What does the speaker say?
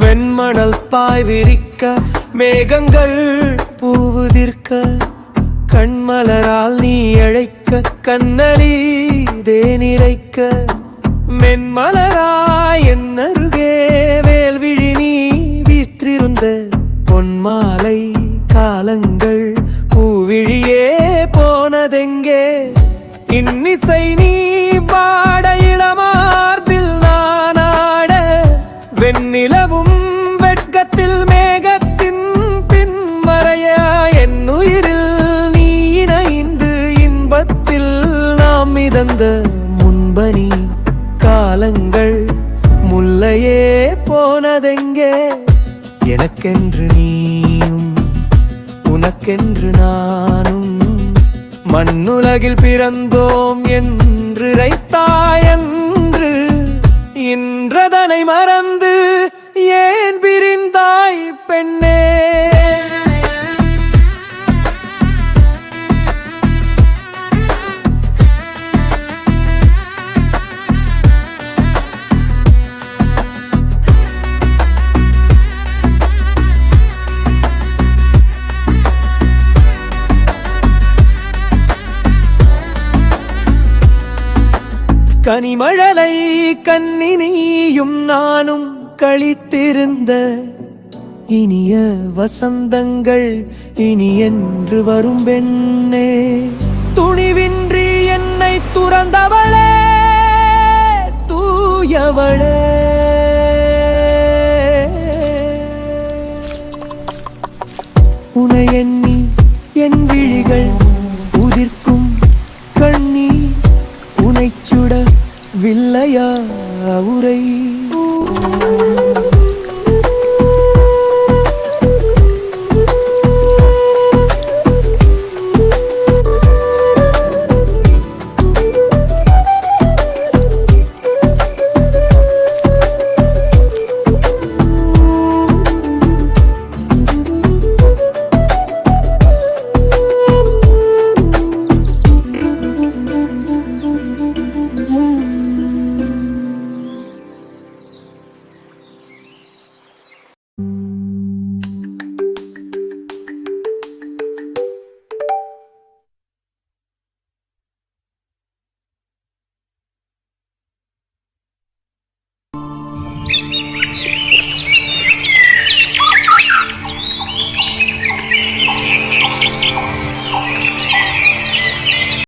வெண்மணல் பாய் விரிக்க மேகங்கள் பூவுதிர்க்க கண்மலரால் நீ அழைக்க கண்ணலி தேனிரைக்க மென்மலராய் என் அருகே வேல்விழி நீ வீற்றிருந்த பொன்மாலை காலங்கள் பூவிழியே போனதெங்கே? இன்னிசை நீ பாட வெட்கத்தில் மேகத்தின் பின்மறையா என் உயிரில் நீ இணைந்து இன்பத்தில் நாம் மிதந்த முன்பனி காலங்கள் முல்லையே போனதெங்கே? எனக்கென்று நீயும் உனக்கென்று நானும் மண்ணுலகில் பிறந்தோம் என்று ரைத்தாயன்று இன்றதனை மறந்து கனிமழலை கண்ணினியும் நானும் கழித்திருந்த இனிய வசந்தங்கள் இனி என்று வரும் பெண்ணே. துணிவின்றி என்னை துறந்தவளே தூயவளே. உனை எண்ணி என் விழிகள் உதிர்க்கும் வில்லையா உரை?